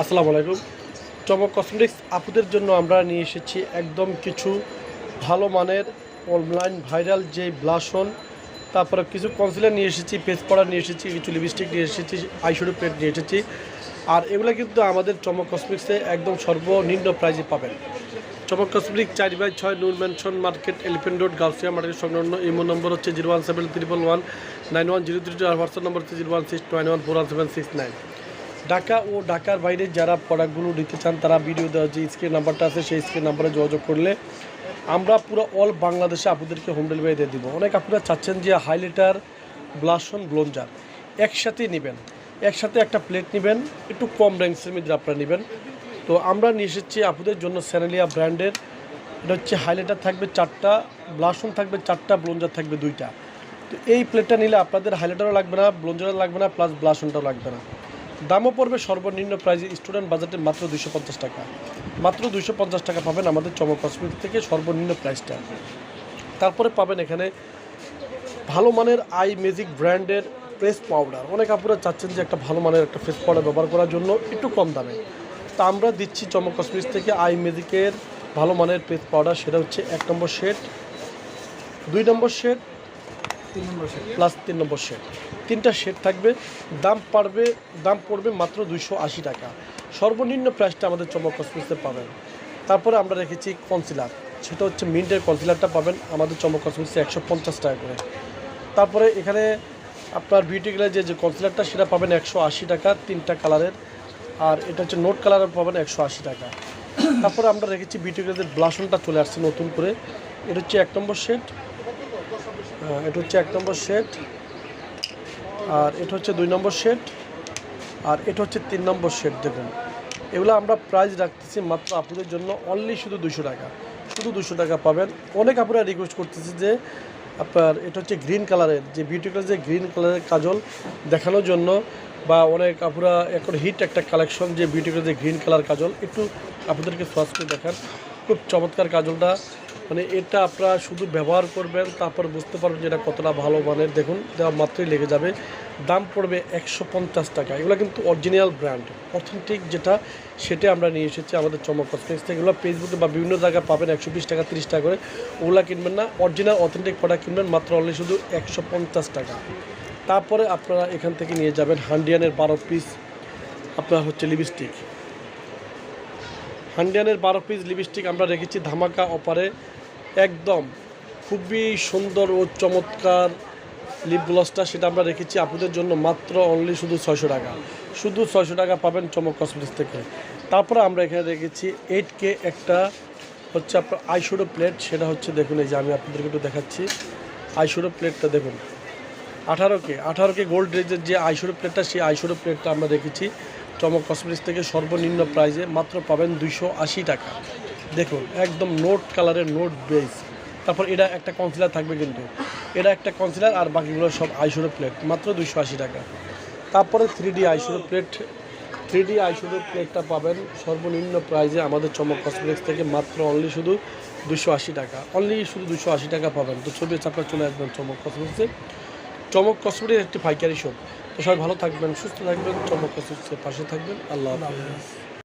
আসসালামু আলাইকুম। চমক কসমেটিক্স আপুদের জন্য আমরা নিয়ে এসেছি একদম কিছু ভালো মানের অনলাইন ভাইরাল যে ব্লাশন তারপরে কিছু কনসিলার নিয়ে এসেছি পেজ পড়া নিয়ে এসেছি, কিছু লিপস্টিক নিয়ে এসেছি আইশ্যাডো প্লেট নিয়ে এসেছি। আর এগুলো কিন্তু আমাদের চমক কসমেটিক্সে একদম সর্বনিম্ন প্রাইজে পাবেন। চমক কসমেটিক চার বাই ছয় Noon Mansion Market Elephant Road Gausia market সংলগ্ন, ইমো নম্বর হচ্ছে zero one seven triple one nine one zero three two আর হোয়াটসঅ্যাপ নম্বর হচ্ছে zero one six nine one four one seven six nine Dhaka ও ঢাকার বাইরে যারা প্রোডাক্টগুলো নিতে চান, তারা ভিডিও দেওয়ার যে স্ক্রিন নাম্বারটা আছে, সেই স্ক্রিন নাম্বারে যোগাযোগ করলে আমরা পুরো অল বাংলাদেশে আপনাদেরকে হোম ডেলিভারি দিয়ে দিব। অনেক আপনারা চাচ্ছেন যে হাইলাইটার ব্লাশন ব্লঞ্জার একসাথেই নেবেন। একসাথে একটা প্লেট নেবেন, একটু কম র্যাঙ্কসের মধ্যে আপনারা নেবেন। তো আমরা নিয়ে এসেছি আপুদের জন্য স্যানেলিয়া ব্র্যান্ডের এটা হচ্ছে হাইলাইটার থাকবে চারটা ব্লাশন থাকবে চারটা ব্লঞ্জার থাকবে দুইটা। তো এই প্লেটটা নিলে আপনাদের হাইলাইটারও লাগবে না ব্লঞ্জারও লাগবে না প্লাস ব্লাশনটাও লাগবে না। দামও পড়বে সর্বনিম্ন প্রাইজে স্টুডেন্ট বাজেটে মাত্র দুশো পঞ্চাশ টাকা। মাত্র দুশো পঞ্চাশ টাকা পাবেন আমাদের চমক কসমেটিক থেকে সর্বনিম্ন প্রাইসটা তারপরে পাবেন এখানে ভালো মানের আই ম্যাজিক ব্র্যান্ডের ফেস পাউডার। অনেক আপুরা চাচ্ছেন যে একটা ভালো মানের একটা ফেস পাউডার ব্যবহার করার জন্য একটু কম দামে। তা আমরা দিচ্ছি চমক কসমেটিক্স থেকে আই ম্যাজিকের ভালো মানের ফেস পাউডার, সেটা হচ্ছে এক নম্বর শেড দুই নম্বর শেড প্লাস তিন নম্বর শেড তিনটা শেড থাকবে। দাম পারবে, দাম পড়বে মাত্র দুইশো আশি টাকা। সর্বনিম্ন প্রাইসটা আমাদের চমক কসমেটিক্সে পাবেন। তারপরে আমরা রেখেছি কনসিলার সেটা হচ্ছে মিন্টের কনসিলারটা পাবেন আমাদের চমক কসমেটিক্সে একশো পঞ্চাশ টাকা করে। তারপরে এখানে আপনার বিউটি গ্লাস যে কনসিলারটা সেটা পাবেন একশো আশি টাকা তিনটা কালারের আর এটা হচ্ছে নোট কালারের পাবেন একশো আশি টাকা। তারপরে আমরা রেখেছি বিউটি গ্লাসের ব্লাশনটা চলে আসছে নতুন করে। এটা হচ্ছে এক নম্বর শেড এটা হচ্ছে এক নম্বর শেড আর এটা হচ্ছে দুই নম্বর শেড আর এটা হচ্ছে তিন নম্বর শেড দেখুন। এগুলো আমরা প্রাইস রাখতেছি মাত্র আপনাদের জন্য অনলি শুধু দুশো টাকা। শুধু দুশো টাকা পাবেন। অনেক আপনারা রিকোয়েস্ট করতেছি যে, আপনার এটা হচ্ছে গ্রিন কালারের যে বিউটিফুল যে গ্রিন কালারের কাজল দেখানোর জন্য, বা অনেক আপুরা এখন হিট একটা কালেকশন যে বিউটিফুল যে গ্রিন কালার কাজল, একটু আপনাদেরকে সোয়াচ করে দেখান। খুব চমৎকার কাজলটা। মানে এটা আপনারা শুধু ব্যবহার করবেন, তারপর বুঝতে পারবেন যে এটা কতটা ভালো মানের। দেখুন দেওয়া মাত্রই লেগে যাবে। দাম পড়বে একশো পঞ্চাশ টাকা। এগুলো কিন্তু অরিজিনাল ব্র্যান্ড অথেন্টিক যেটা, সেটা আমরা নিয়ে এসেছি আমাদের চমক কসমেটিক্স থেকে এগুলো ফেসবুকে বা বিভিন্ন জায়গায় পাবেন, একশো বিশ টাকা, তিরিশ টাকা করে। ওগুলো কিনবেন না। অরিজিনাল অথেন্টিক প্রোডাক্ট কিনবেন, মাত্র অনলি শুধু একশো পঞ্চাশ টাকা। তারপরে আপনারা এখান থেকে নিয়ে যাবেন হান্ডিয়ানের বারো পিস আপনার হচ্ছে লিপস্টিক হান্ডিয়ানের বারো পিস লিপস্টিক আমরা রেখেছি ধামাকা অপারে একদম খুবই সুন্দর ও চমৎকার লিপ গ্লসটা সেটা আমরা রেখেছি আপনাদের জন্য মাত্র অনলি শুধু ছয়শো টাকা। শুধু ছয়শো টাকা পাবেন চমক কসমেটিক্স থেকে। তারপরে আমরা এখানে রেখেছি এইট কে একটা হচ্ছে আপনার আইশোডো প্লেট সেটা হচ্ছে দেখুন এই যে আমি আপনাদেরকে একটু দেখাচ্ছি। আইশোডো প্লেটটা দেখুন। আঠারো কে আঠারো কে গোল্ড রেজের যে আইশোডো প্লেটটা সেই আইশোডো প্লেটটা আমরা রেখেছি। চমক কসমেটিক্স থেকে সর্বনিম্ন প্রাইজে মাত্র পাবেন দুইশো আশি টাকা। দেখুন, একদম নোট কালারের নোট বেস তারপর এটা একটা কনসিলার থাকবে কিন্তু। এটা একটা কনসিলার আর বাকিগুলো সব আইশোডো প্লেট মাত্র দুইশো আশি টাকা। তারপরে থ্রি ডি আইশোডো প্লেট থ্রি ডি আইশোডো প্লেটটা পাবেন সর্বনিম্ন প্রাইজে আমাদের চমক কসমেটিক্স থেকে মাত্র অনলি শুধু দুশো আশি টাকা। অনলি শুধু দুশো আশি টাকা পাবেন। তো ছবি চাপটা চলে আসবেন চমক কসমেটিক্সে চমক কসমেটিক্স একটি পাইকারি শপ সবাই ভালো থাকবেন সুস্থ থাকবেন চমক পাশে থাকবেন। আল্লাহ হাফিজ।